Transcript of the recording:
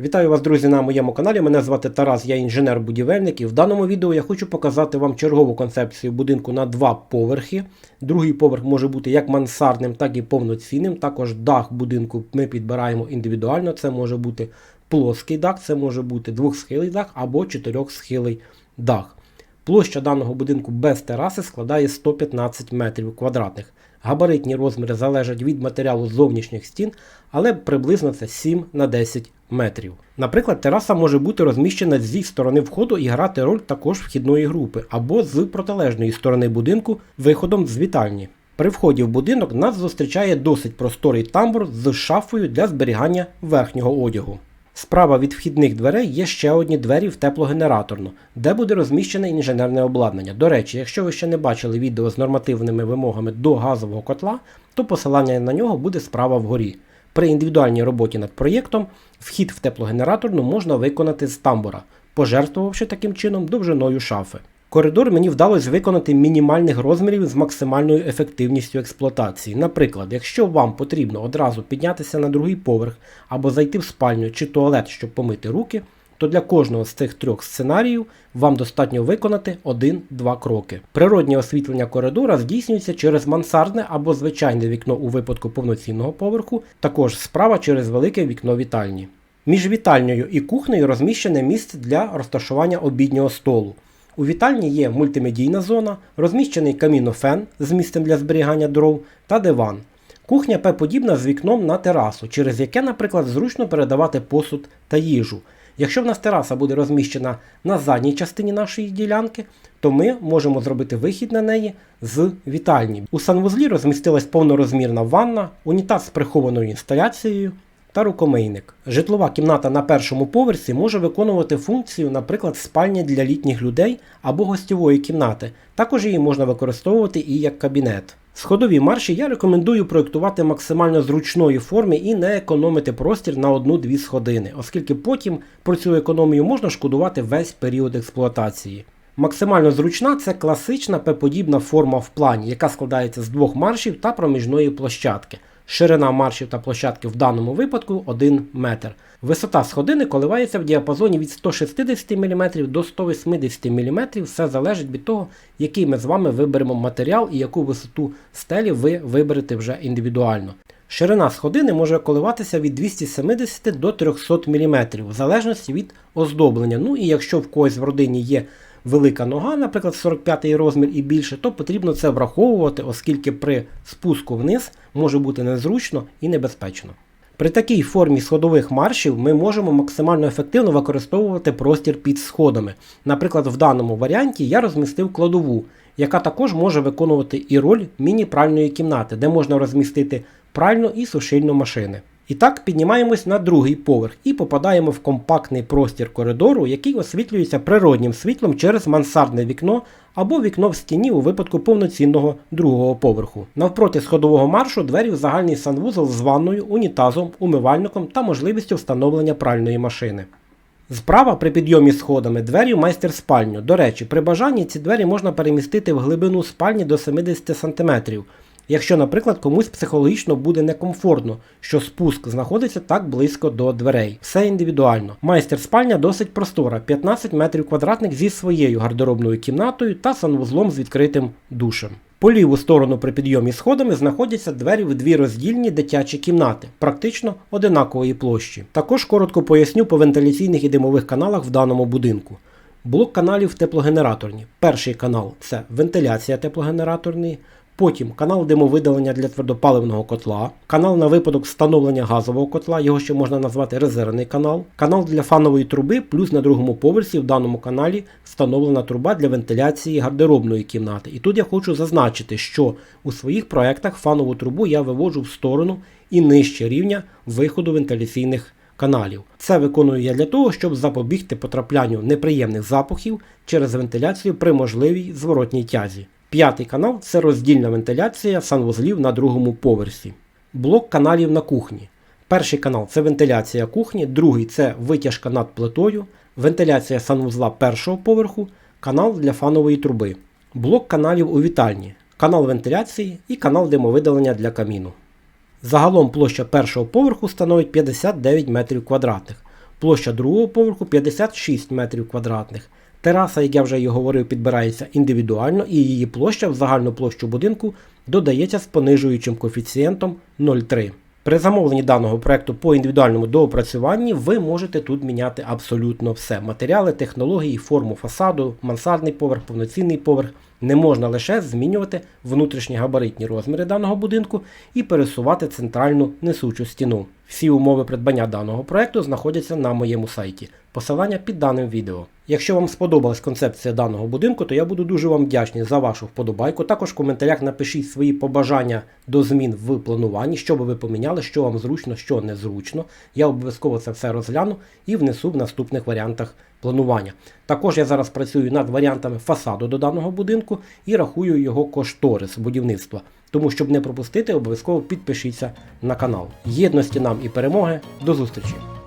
Вітаю вас, друзі, на моєму каналі. Мене звати Тарас, я інженер-будівельник. І в даному відео я хочу показати вам чергову концепцію будинку на два поверхи. Другий поверх може бути як мансардним, так і повноцінним. Також дах будинку ми підбираємо індивідуально. Це може бути плоский дах, це може бути двохсхилий дах або чотирьохсхилий дах. Площа даного будинку без тераси складає 115 метрів квадратних. Габаритні розміри залежать від матеріалу зовнішніх стін, але приблизно це 7 на 10 метрів. Наприклад, тераса може бути розміщена зі сторони входу і грати роль також вхідної групи, або з протилежної сторони будинку виходом з вітальні. При вході в будинок нас зустрічає досить просторий тамбур з шафою для зберігання верхнього одягу. Справа від вхідних дверей є ще одні двері в теплогенераторну, де буде розміщене інженерне обладнання. До речі, якщо ви ще не бачили відео з нормативними вимогами до газового котла, то посилання на нього буде справа вгорі. При індивідуальній роботі над проєктом вхід в теплогенераторну можна виконати з тамбура, пожертвувавши таким чином довжиною шафи. Коридор мені вдалося виконати мінімальних розмірів з максимальною ефективністю експлуатації. Наприклад, якщо вам потрібно одразу піднятися на другий поверх або зайти в спальню чи туалет, щоб помити руки, то для кожного з цих трьох сценаріїв вам достатньо виконати 1-2 кроки. Природнє освітлення коридора здійснюється через мансардне або звичайне вікно у випадку повноцінного поверху, також справа через велике вікно вітальні. Між вітальнею і кухнею розміщене місце для розташування обіднього столу. У вітальні є мультимедійна зона, розміщений камінофен з місцем для зберігання дров та диван. Кухня П-подібна з вікном на терасу, через яке, наприклад, зручно передавати посуд та їжу. Якщо в нас тераса буде розміщена на задній частині нашої ділянки, то ми можемо зробити вихід на неї з вітальні. У санвузлі розмістилась повнорозмірна ванна, унітаз з прихованою інсталяцією та рукомийник. Житлова кімната на першому поверсі може виконувати функцію, наприклад, спальні для літніх людей або гостьової кімнати. Також її можна використовувати і як кабінет. Сходові марші я рекомендую проєктувати максимально зручної форми і не економити простір на одну-дві сходини, оскільки потім про цю економію можна шкодувати весь період експлуатації. Максимально зручна це класична П-подібна форма в плані, яка складається з двох маршів та проміжної площадки. Ширина маршів та площадки в даному випадку 1 метр. Висота сходини коливається в діапазоні від 160 мм до 180 мм. Все залежить від того, який ми з вами виберемо матеріал і яку висоту стелі ви виберете вже індивідуально. Ширина сходини може коливатися від 270 до 300 мм, в залежності від оздоблення. Ну і якщо в когось в родині є велика нога, наприклад, 45 розмір і більше, то потрібно це враховувати, оскільки при спуску вниз може бути незручно і небезпечно. При такій формі сходових маршів ми можемо максимально ефективно використовувати простір під сходами. Наприклад, в даному варіанті я розмістив кладову, яка також може виконувати і роль міні-пральної кімнати, де можна розмістити пральну і сушильну машини. І так піднімаємось на другий поверх і попадаємо в компактний простір коридору, який освітлюється природнім світлом через мансардне вікно або вікно в стіні у випадку повноцінного другого поверху. Навпроти сходового маршу двері в загальний санвузол з ванною, унітазом, умивальником та можливістю встановлення пральної машини. Справа при підйомі сходами двері в майстер-спальню. До речі, при бажанні ці двері можна перемістити в глибину спальні до 70 см. Якщо, наприклад, комусь психологічно буде некомфортно, що спуск знаходиться так близько до дверей. Все індивідуально. Майстер спальня досить простора, 15 метрів квадратних зі своєю гардеробною кімнатою та санвузлом з відкритим душем. По ліву сторону при підйомі сходами знаходяться двері в дві роздільні дитячі кімнати, практично одинакової площі. Також коротко поясню по вентиляційних і димових каналах в даному будинку. Блок каналів теплогенераторні. Перший канал це вентиляція теплогенераторної. Потім канал димовидалення для твердопаливного котла, канал на випадок встановлення газового котла, його ще можна назвати резервний канал, канал для фанової труби, плюс на другому поверсі в даному каналі встановлена труба для вентиляції гардеробної кімнати. І тут я хочу зазначити, що у своїх проектах фанову трубу я виводжу в сторону і нижче рівня виходу вентиляційних каналів. Це виконую я для того, щоб запобігти потраплянню неприємних запахів через вентиляцію при можливій зворотній тязі. П'ятий канал це роздільна вентиляція санвузлів на другому поверсі. Блок каналів на кухні. Перший канал це вентиляція кухні, другий це витяжка над плитою, вентиляція санвузла першого поверху, канал для фанової труби, блок каналів у вітальні, канал вентиляції і канал димовидалення для каміну. Загалом площа першого поверху становить 59 метрів квадратних. Площа другого поверху 56 метрів квадратних. Тераса, як я вже і говорив, підбирається індивідуально, і її площа в загальну площу будинку додається з понижуючим коефіцієнтом 0,3. При замовленні даного проекту по індивідуальному доопрацюванні ви можете тут міняти абсолютно все: матеріали, технології, форму фасаду, мансардний поверх, повноцінний поверх. Не можна лише змінювати внутрішні габаритні розміри даного будинку і пересувати центральну несучу стіну. Всі умови придбання даного проекту знаходяться на моєму сайті. Посилання під даним відео. Якщо вам сподобалась концепція даного будинку, то я буду дуже вам вдячний за вашу вподобайку. Також в коментарях напишіть свої побажання до змін в плануванні, що би ви поміняли, що вам зручно, що незручно. Я обов'язково це все розгляну і внесу в наступних варіантах планування. Також я зараз працюю над варіантами фасаду до даного будинку і рахую його кошторис будівництва. Тому, щоб не пропустити, обов'язково підпишіться на канал. Єдності нам і перемоги. До зустрічі!